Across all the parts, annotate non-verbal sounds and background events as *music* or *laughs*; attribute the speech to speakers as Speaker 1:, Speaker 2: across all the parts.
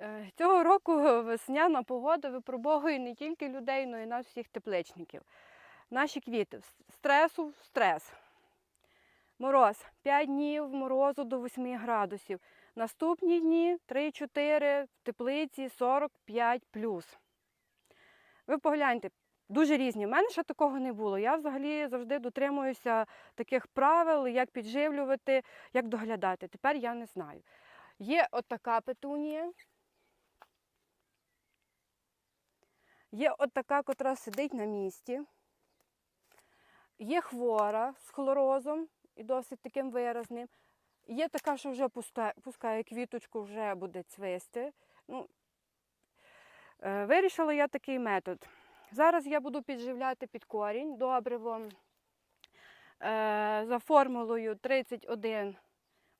Speaker 1: Е, Цього року *laughs* весняна погода випробовує не тільки людей, але й нас всіх тепличників. Наші квіти стресу в стрес. Мороз 5 днів морозу до 8 градусів. Наступні дні 3-4 в теплиці 45 Ви погляньте, дуже різні. У мене ще такого не було. Я взагалі завжди дотримуюся таких правил, як підживлювати, як доглядати. Тепер я не знаю. Є отака петунія. Є отака, котра сидить на місці. Є хвора з хлорозом і досить таким виразним. Є така, що вже пускає, пускає квіточку, вже буде цвисти. Ну, е, вирішила я такий метод. Зараз я буду підживляти під корінь добривом е, за формулою 31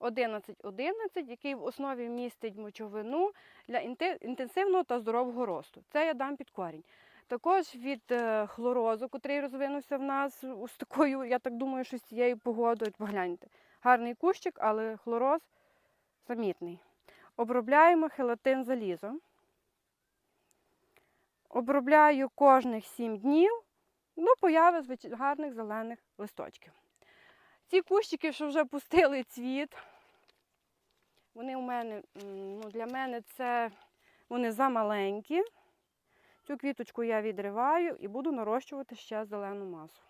Speaker 1: 11 11, який в основі містить мочовину для інтенсивного та здорового росту. Це я дам під корінь. Також від е, хлорозу, котрий розвинувся в нас з такою, я так думаю, що з цією погодою. Погляньте. Гарний кущик, але хлороз замітний. Обробляємо хелатин залізом. Обробляю кожних 7 днів до появи звич- гарних зелених листочків. Ці кущики, що вже пустили цвіт, вони у мене, ну, для мене це вони замаленькі. Цю квіточку я відриваю і буду нарощувати ще зелену масу.